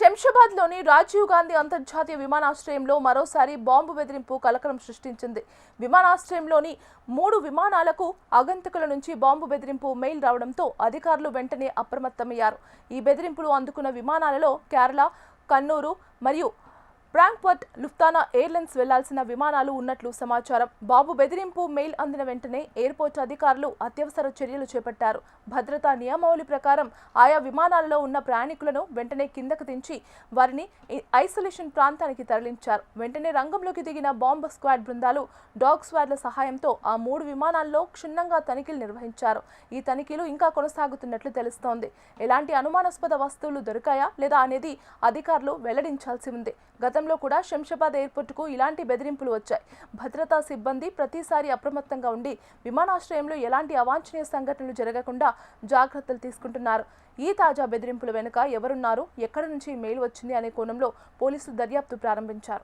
శంషాబాద్లోని రాజీవ్ గాంధీ అంతర్జాతీయ విమానాశ్రయంలో మరోసారి బాంబు బెదిరింపు కలకలం సృష్టించింది. విమానాశ్రయంలోని మూడు విమానాలకు ఆగంతకుల నుంచి బాంబు బెదిరింపు మెయిల్ రావడంతో అధికారులు వెంటనే అప్రమత్తమయ్యారు. ఈ బెదిరింపులు అందుకున్న విమానాలలో కేరళ కన్నూరు మరియు ఫ్రాంక్ఫర్ట్ లుఫ్తానా ఎయిర్లైన్స్ వెళ్ళాల్సిన విమానాలు ఉన్నట్లు సమాచారం. బాబు బెదిరింపు మెయిల్ అందిన వెంటనే ఎయిర్పోర్ట్ అధికారులు అత్యవసర చర్యలు చేపట్టారు. భద్రతా నియమావళి ప్రకారం ఆయా విమానాలలో ఉన్న ప్రయాణికులను వెంటనే కిందకు దించి వారిని ఐసోలేషన్ ప్రాంతానికి తరలించారు. వెంటనే రంగంలోకి దిగిన బాంబ్ స్క్వాడ్ బృందాలు డాగ్ స్క్వాడ్ల సహాయంతో ఆ మూడు విమానాల్లో క్షుణ్ణంగా తనిఖీలు నిర్వహించారు. ఈ తనిఖీలు ఇంకా కొనసాగుతున్నట్లు తెలుస్తోంది. ఎలాంటి అనుమానాస్పద వస్తువులు దొరికాయా లేదా అనేది అధికారులు వెల్లడించాల్సి ఉంది. గత గతంలో కూడా శంషాబాద్ ఎయిర్పోర్టుకు ఇలాంటి బెదిరింపులు వచ్చాయి. భద్రతా సిబ్బంది ప్రతిసారి అప్రమత్తంగా ఉండి విమానాశ్రయంలో ఎలాంటి అవాంఛనీయ సంఘటనలు జరగకుండా జాగ్రత్తలు తీసుకుంటున్నారు. ఈ తాజా బెదిరింపుల వెనుక ఎవరున్నారు? ఎక్కడి నుంచి మెయిల్ వచ్చింది? అనే కోణంలో పోలీసులు దర్యాప్తు ప్రారంభించారు.